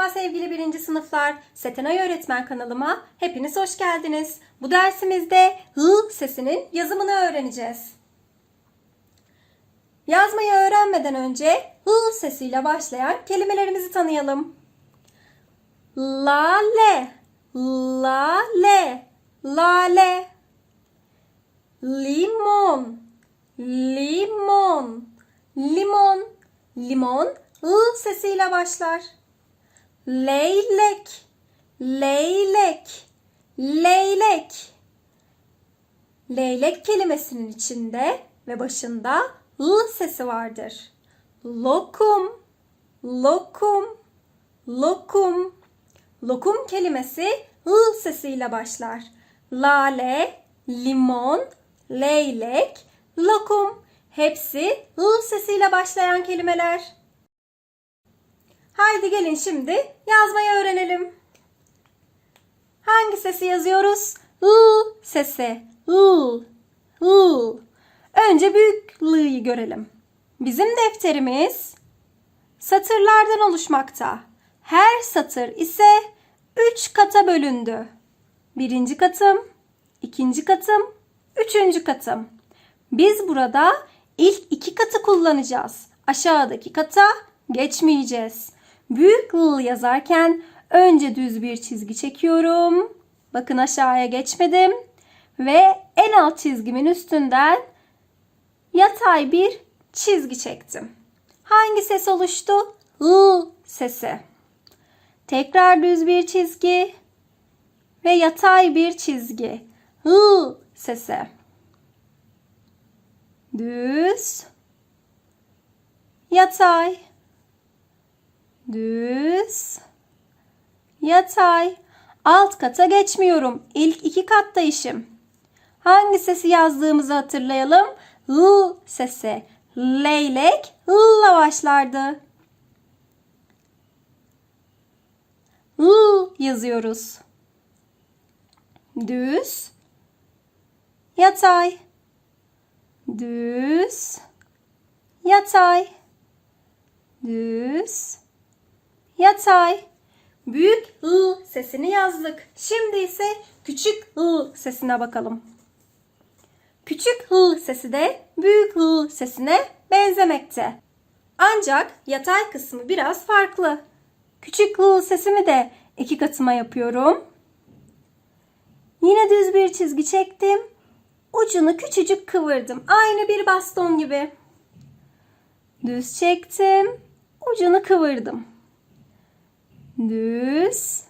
Merhaba sevgili birinci sınıflar. Setenay Öğretmen kanalıma hepiniz hoş geldiniz. Bu dersimizde hı sesinin yazımını öğreneceğiz. Yazmayı öğrenmeden önce hı sesiyle başlayan kelimelerimizi tanıyalım. Lale, lale, lale. Limon, limon, limon, limon ı sesiyle başlar. Leylek, leylek, leylek. Leylek kelimesinin içinde ve başında ı sesi vardır. Lokum, lokum, lokum. Lokum kelimesi ı sesiyle başlar. Lale, limon, leylek, lokum. Hepsi ı sesiyle başlayan kelimeler. Haydi gelin şimdi yazmayı öğrenelim. Hangi sesi yazıyoruz? I sesi. I. I. Önce büyük L'yı görelim. Bizim defterimiz satırlardan oluşmakta. Her satır ise üç kata bölündü. Birinci katım, ikinci katım, üçüncü katım. Biz burada ilk iki katı kullanacağız. Aşağıdaki kata geçmeyeceğiz. Büyük L yazarken önce düz bir çizgi çekiyorum. Bakın aşağıya geçmedim. Ve en alt çizgimin üstünden yatay bir çizgi çektim. Hangi ses oluştu? L sesi. Tekrar düz bir çizgi ve yatay bir çizgi. L sesi. Düz, yatay, düz, yatay. Alt kata geçmiyorum. İlk iki kattayışım. Hangi sesi yazdığımızı hatırlayalım. L sesi. Leylek L'la başlardı. L yazıyoruz. Düz, yatay, düz, yatay, düz, yatay. Büyük ı sesini yazdık. Şimdi ise küçük ı sesine bakalım. Küçük hı sesi de büyük hı sesine benzemekte. Ancak yatay kısmı biraz farklı. Küçük hı sesimi de iki katıma yapıyorum. Yine düz bir çizgi çektim. Ucunu küçücük kıvırdım. Aynı bir baston gibi. Düz çektim. Ucunu kıvırdım. Düz.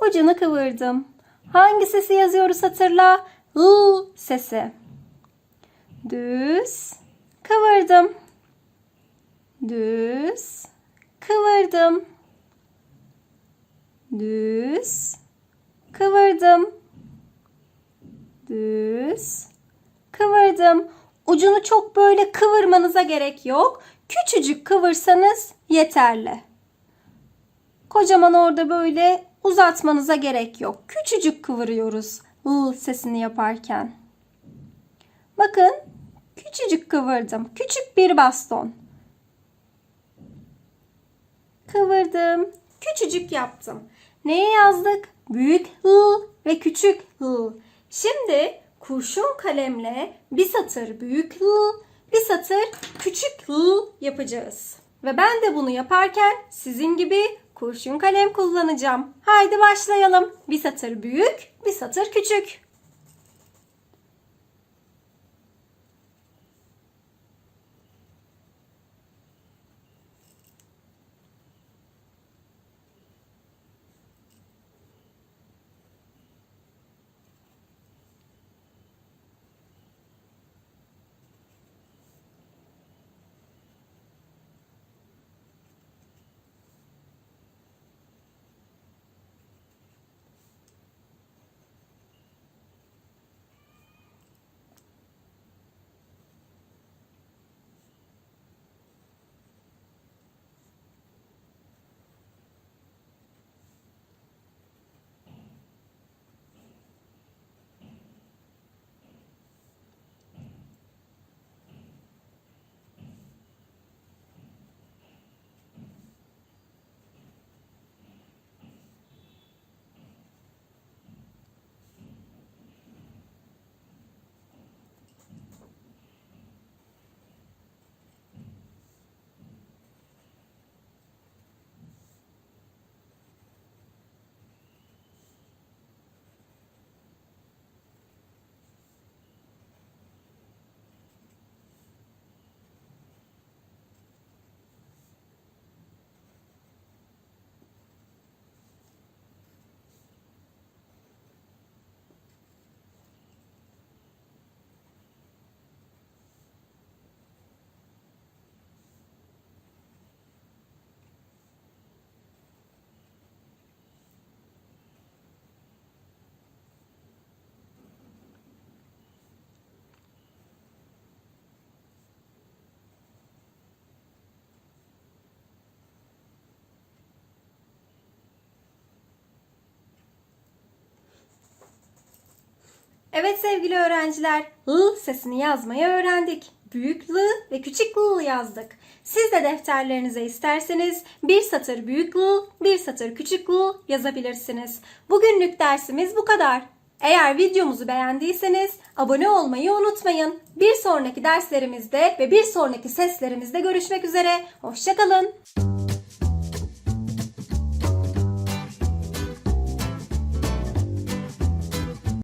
Ucunu kıvırdım. Hangi sesi yazıyoruz hatırla? L sesi. Düz. Kıvırdım. Düz. Kıvırdım. Düz. Kıvırdım. Düz. Kıvırdım. Ucunu çok böyle kıvırmanıza gerek yok. Küçücük kıvırsanız yeterli. Kocaman orada böyle uzatmanıza gerek yok. Küçücük kıvırıyoruz ı sesini yaparken. Bakın küçücük kıvırdım. Küçük bir baston. Kıvırdım. Küçücük yaptım. Neye yazdık? Büyük hı ve küçük hı. Şimdi kurşun kalemle bir satır büyük hı, bir satır küçük hı yapacağız. Ve ben de bunu yaparken sizin gibi kurşun kalem kullanacağım. Haydi başlayalım. Bir satır büyük, bir satır küçük. Evet sevgili öğrenciler, L sesini yazmayı öğrendik. Büyük L ve küçük L yazdık. Siz de defterlerinize isterseniz bir satır büyük L, bir satır küçük L yazabilirsiniz. Bugünlük dersimiz bu kadar. Eğer videomuzu beğendiyseniz abone olmayı unutmayın. Bir sonraki derslerimizde ve bir sonraki seslerimizde görüşmek üzere. Hoşçakalın.